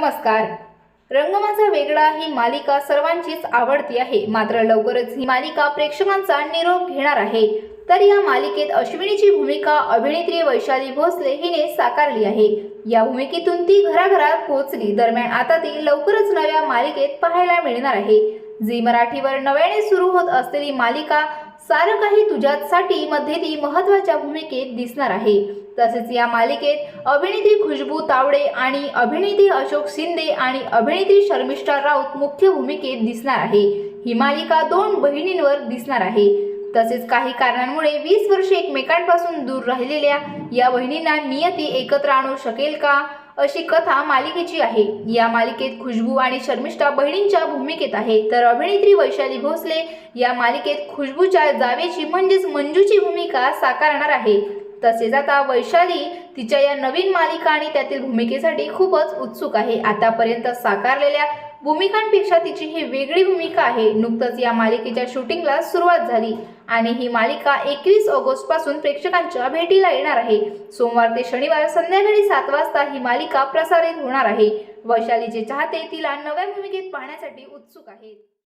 नमस्कार. रंगमाचा वेगळा ही मालिका सर्वांचीच आवडती आहे. मात्र लवकरच ही मालिका प्रेक्षकांचा निरोप घेणार आहे. तर या मालिकेत अश्विनीची भूमिका अभिनेत्री वैशाली भोसले हिने साकारली आहे. या भूमिकेतून ती घराघरात पोहोचली. दरम्यान आता ती लवकरच नव्या मालिकेत पाहायला मिळणार आहे. झी मराठीवर नव्याने सुरू होत असलेली मालिका सारं काही तुझ्यासाठी मध्ये ती महत्त्वाच्या भूमिकेत दिसणार आहे. तसेच या मालिकेत अभिनेत्री खुशबू तावडे आणि अभिनेत्री अशोक शिंदे आणि अभिनेत्री शर्मिष्ठा राऊत मुख्य भूमिकेत दिसणार आहे. ही मालिका दोन बहिणींवर दिसणार आहे. तसेच काही कारणांमुळे वीस वर्षे एकमेकांपासून दूर राहिलेल्या या बहिणींना नियती एकत्र आणू शकेल का? अशी कथा मालिकेची आहे. या मालिकेत खुशबू आणि शर्मिष्ठा बहिणींच्या भूमिकेत आहे. तर अभिनेत्री वैशाली भोसले या मालिकेत खुशबूच्या जावेची म्हणजेच मंजूची भूमिका साकारणार आहे. तसेच आता वैशाली तिच्या या नवीन मालिका आणि त्यातील भूमिकेसाठी खूपच उत्सुक आहे. आतापर्यंत साकारलेल्या भूमिकांपेक्षा तिची ही वेगळी भूमिका आहे. नुकतंच या मालिकेच्या शूटिंगला सुरुवात झाली आणि ही मालिका एकवीस ऑगस्टपासून प्रेक्षकांच्या भेटीला येणार आहे. सोमवार ते शनिवार संध्याकाळी सात वाजता ही मालिका प्रसारित होणार आहे. वैशालीचे चाहते तिला नव्या भूमिकेत पाहण्यासाठी उत्सुक आहेत.